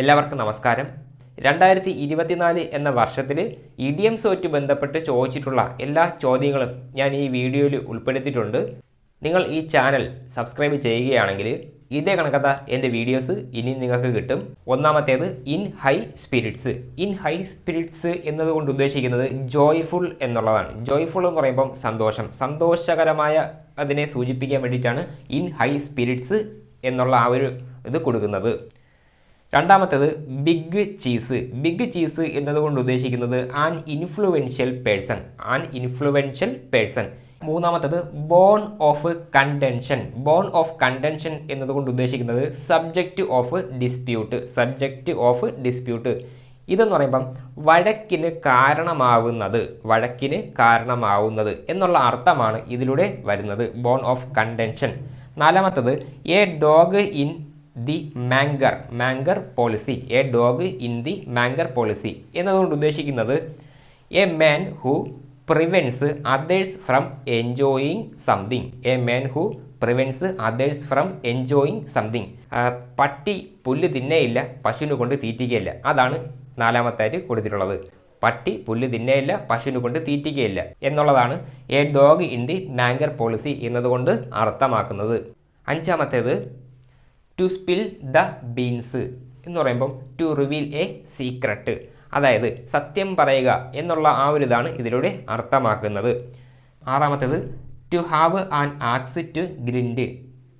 എല്ലാവർക്കും നമസ്കാരം. രണ്ടായിരത്തി ഇരുപത്തിനാല് എന്ന വർഷത്തിൽ ഇ ഡി എം സോറ്റ് ബന്ധപ്പെട്ട് ചോദിച്ചിട്ടുള്ള എല്ലാ ചോദ്യങ്ങളും ഞാൻ ഈ വീഡിയോയിൽ ഉൾപ്പെടുത്തിയിട്ടുണ്ട്. നിങ്ങൾ ഈ ചാനൽ സബ്സ്ക്രൈബ് ചെയ്യുകയാണെങ്കിൽ ഇതേ കണക്കത്ത എന്റെ വീഡിയോസ് ഇനി നിങ്ങൾക്ക് കിട്ടും. ഒന്നാമത്തേത് in high spirits. In high spirits എന്നതുകൊണ്ട് ഉദ്ദേശിക്കുന്നത് ജോയ്ഫുൾ എന്നുള്ളതാണ്. ജോയ്ഫുൾ എന്ന് പറയുമ്പം സന്തോഷം. സന്തോഷകരമായ അതിനെ സൂചിപ്പിക്കാൻ വേണ്ടിയിട്ടാണ് ഇൻ ഹൈ സ്പിരിറ്റ്സ് എന്നുള്ള ആ ഒരു ഇത് കൊടുക്കുന്നത്. രണ്ടാമത്തേത് ബിഗ് ചീസ് ബിഗ് ചീസ് എന്നതുകൊണ്ട് ഉദ്ദേശിക്കുന്നത് an influential person an influential person മൂന്നാമത്തത് bone of contention bone of contention എന്നതുകൊണ്ട് ഉദ്ദേശിക്കുന്നത് subject of dispute subject of dispute ഇതെന്ന് പറയുമ്പം വഴക്കിന് കാരണമാവുന്നത്. വഴക്കിന് കാരണമാവുന്നത് എന്നുള്ള അർത്ഥമാണ് ഇതിലൂടെ വരുന്നത്. ബോൺ ഓഫ് കണ്ടൻഷൻ നാലാമത്തത് a dog in the manger. Manger policy. A dog in the manger policy. എന്നതുകൊണ്ട് ഉദ്ദേശിക്കുന്നത് a man who prevents others from enjoying something. A man who prevents others from enjoying something. പട്ടി പുല്ല് തിന്നേയില്ല പശുവിനെ കൊണ്ട് തീറ്റിക്കുകയില്ല അതാണ് നാലാമത്തായിട്ട് കൊടുത്തിട്ടുള്ളത്. പട്ടി പുല്ല് തിന്നേയില്ല പശുവിനെ കൊണ്ട് തീറ്റിക്കുകയില്ല എന്നുള്ളതാണ് a dog in the manger policy എന്നതുകൊണ്ട് അർത്ഥമാക്കുന്നത്. അഞ്ചാമത്തേത് ടു സ്പിൽ ദ ബീൻസ് എന്ന് പറയുമ്പം ടു റിവീൽ എ സീക്രട്ട് അതായത് സത്യം പറയുക എന്നുള്ള ആ ഒരു ഇതാണ് ഇതിലൂടെ അർത്ഥമാക്കുന്നത്. ആറാമത്തേത് to have an axe to grind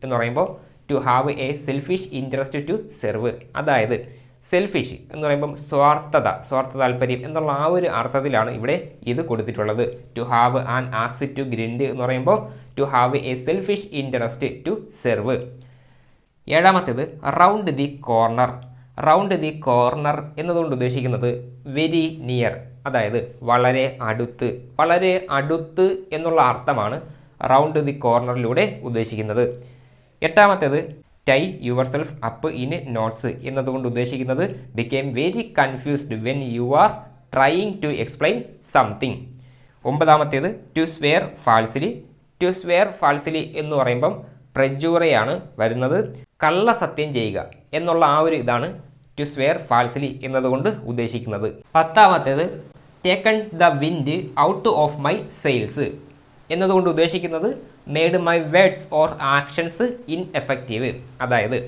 എന്ന് പറയുമ്പോൾ to have a selfish interest to serve അതായത് സെൽഫിഷ് എന്ന് പറയുമ്പം സ്വാർത്ഥത സ്വാർത്ഥ താല്പര്യം എന്നുള്ള ആ ഒരു അർത്ഥത്തിലാണ് ഇവിടെ ഇത് കൊടുത്തിട്ടുള്ളത്. To have an axe to grind എന്ന് പറയുമ്പോൾ to have a selfish interest to serve ഏഴാമത്തേത് round the corner round the corner എന്നതുകൊണ്ട് ഉദ്ദേശിക്കുന്നത് വെരി നിയർ അതായത് വളരെ അടുത്ത്. വളരെ അടുത്ത് എന്നുള്ള അർത്ഥമാണ് റൗണ്ട് ദി കോർണറിലൂടെ ഉദ്ദേശിക്കുന്നത്. എട്ടാമത്തേത് tie yourself up in knots എന്നതുകൊണ്ട് ഉദ്ദേശിക്കുന്നത് became very confused when you are trying to explain something ഒമ്പതാമത്തേത് to swear falsely to swear falsely എന്ന് പറയുമ്പം പ്രജൂറയാണ് വരുന്നത്. കള്ളസത്യം ചെയ്യുക എന്നുള്ള ആ ഒരു ഇതാണ് ടു സ്വെയർ ഫാൽസിലി എന്നതുകൊണ്ട് ഉദ്ദേശിക്കുന്നത്. പത്താമത്തേത് taken the wind out of my sails എന്നതുകൊണ്ട് ഉദ്ദേശിക്കുന്നത് made my words or actions ineffective അതായത്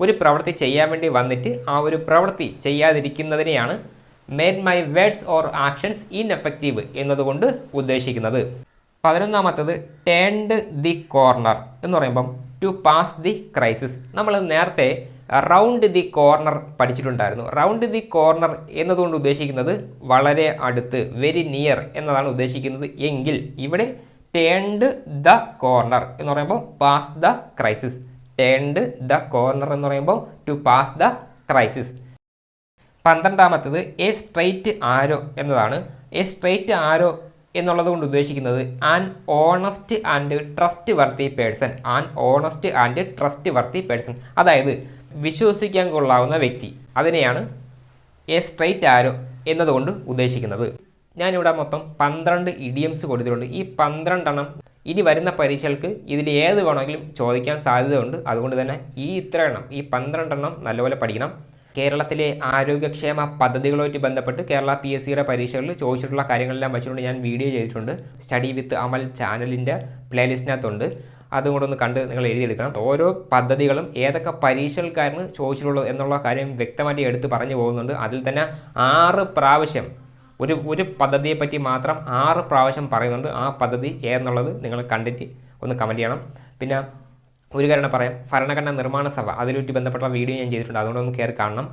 ഒരു പ്രവൃത്തി ചെയ്യാൻ വേണ്ടി വന്നിട്ട് ആ ഒരു പ്രവൃത്തി ചെയ്യാതിരിക്കുന്നതിനെയാണ് made my words or actions ineffective എന്നതുകൊണ്ട് ഉദ്ദേശിക്കുന്നത്. പതിനൊന്നാമത്തത് ടേൺഡ് ദി കോർണർ എന്ന് പറയുമ്പം ടു പാസ് ദി ക്രൈസിസ് നമ്മൾ നേരത്തെ റൗണ്ട് ദി കോർണർ പഠിച്ചിട്ടുണ്ടായിരുന്നു. റൗണ്ട് ദി കോർണർ എന്നതുകൊണ്ട് ഉദ്ദേശിക്കുന്നത് വളരെ അടുത്ത് വെരി നിയർ എന്നതാണ് ഉദ്ദേശിക്കുന്നത് എങ്കിൽ ഇവിടെ ടേൺഡ് ദ കോർണർ എന്ന് പറയുമ്പോൾ pass the crisis turned the corner എന്ന് പറയുമ്പോൾ ടു പാസ് ദ ക്രൈസിസ് പന്ത്രണ്ടാമത്തത് എ സ്ട്രെയിറ്റ് ആരോ എന്നതാണ്. എ സ്ട്രെയിറ്റ് ആരോ എന്നുള്ളത് കൊണ്ട് ഉദ്ദേശിക്കുന്നത് an honest and trustworthy person an honest and trustworthy person അതായത് വിശ്വസിക്കാൻ കൊള്ളാവുന്ന വ്യക്തി. അതിനെയാണ് എ സ്ട്രൈറ്റ് ആരോ എന്നതുകൊണ്ട് ഉദ്ദേശിക്കുന്നത്. ഞാനിവിടെ മൊത്തം പന്ത്രണ്ട് ഇഡിയംസ് കൊടുത്തിട്ടുണ്ട്. ഈ പന്ത്രണ്ടെണ്ണം ഇനി വരുന്ന പരീക്ഷകൾക്ക് ഇതിൽ ഏത് വേണമെങ്കിലും ചോദിക്കാൻ സാധ്യതയുണ്ട്. അതുകൊണ്ട് തന്നെ ഈ ഇത്ര എണ്ണം ഈ പന്ത്രണ്ടെണ്ണം നല്ലപോലെ പഠിക്കണം. കേരളത്തിലെ ആരോഗ്യക്ഷേമ പദ്ധതികളുമായിട്ട് ബന്ധപ്പെട്ട് കേരള പി എസ് സിയുടെ പരീക്ഷകളിൽ ചോദിച്ചിട്ടുള്ള കാര്യങ്ങളെല്ലാം വെച്ചുകൊണ്ട് ഞാൻ വീഡിയോ ചെയ്തിട്ടുണ്ട്. സ്റ്റഡി വിത്ത് അമൽ ചാനലിന്റെ പ്ലേലിസ്റ്റിനകത്തുണ്ട് അതും കൂടെ ഒന്ന് കണ്ട് നിങ്ങൾ എഴുതിയെടുക്കണം. ഓരോ പദ്ധതികളും ഏതൊക്കെ പരീക്ഷകൾക്കായിരുന്നു ചോദിച്ചിട്ടുള്ളത് എന്നുള്ള കാര്യം വ്യക്തമായിട്ട് എടുത്ത് പറഞ്ഞു പോകുന്നുണ്ട്. അതിൽ തന്നെ ആറ് പ്രാവശ്യം ഒരു ഒരു പദ്ധതിയെ പറ്റി മാത്രം ആറ് പ്രാവശ്യം പറയുന്നുണ്ട്. ആ പദ്ധതി ഏതെന്നുള്ളത് നിങ്ങൾ കണ്ടിട്ട് ഒന്ന് കമന്റ് ചെയ്യണം. പിന്നെ ഒരു കാരണം പറയാം. ഭരണഘടനാ നിർമ്മാണ സഭ അതിലൂറ്റി ബന്ധപ്പെട്ട വീഡിയോ ഞാൻ ചെയ്തിട്ടുണ്ട്. അതുകൊണ്ട് ഒന്ന് കയറി കാണണം.